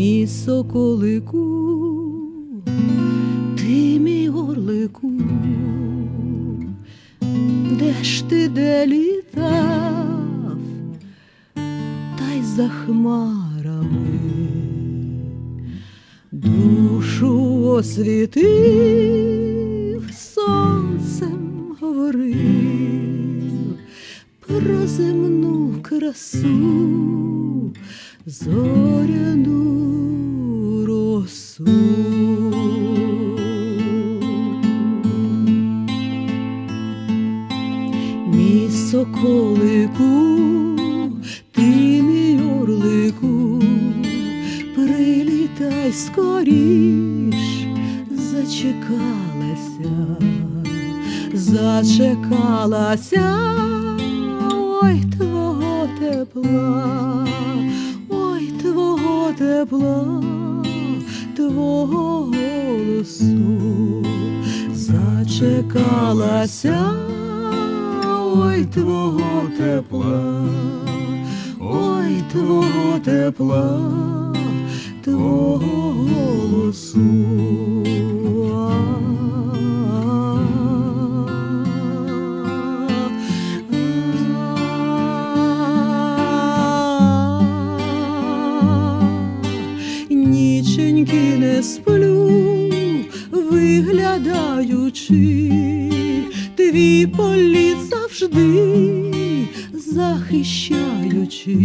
мій соколику, ти мій орлику, де ж ти де літав, та й за хмарами душу освітив, сонцем говорив про земну красу, зоряну соколику, ти мій орлику, прилітай скоріш, зачекалася, зачекалася, ой твого тепла, ой твого тепла, твого голосу, зачекалася, ой твого тепла, ой твого тепла, твого голосу. Ніченьки не сплю, виглядаючи, твій політ завжди захищаючи,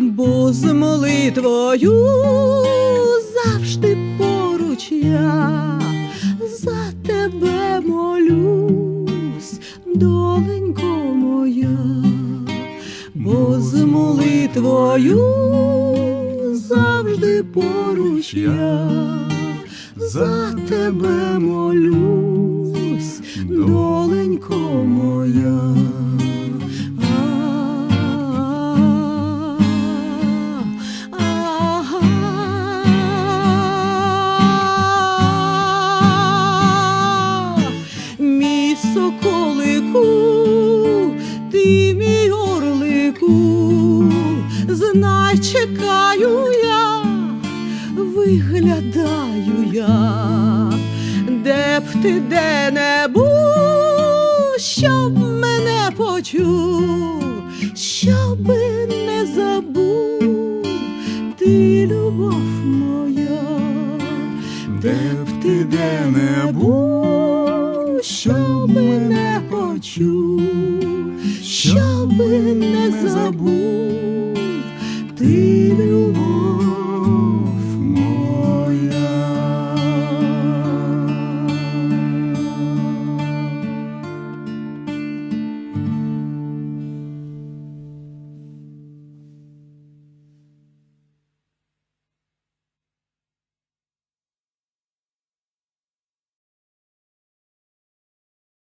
бо з молитвою завжди поруч я. За тебе молюсь, доленько моя, бо з молитвою завжди поруч я. За тебе молюсь, доленько моя. Мій соколику, ти мій орлику, знай, чекаю я, виглядаю я, де б ти де не був, щоб мене почув, щоб не забув ти любов моя, де б ти де не був, щоб мене почув, щоб не забув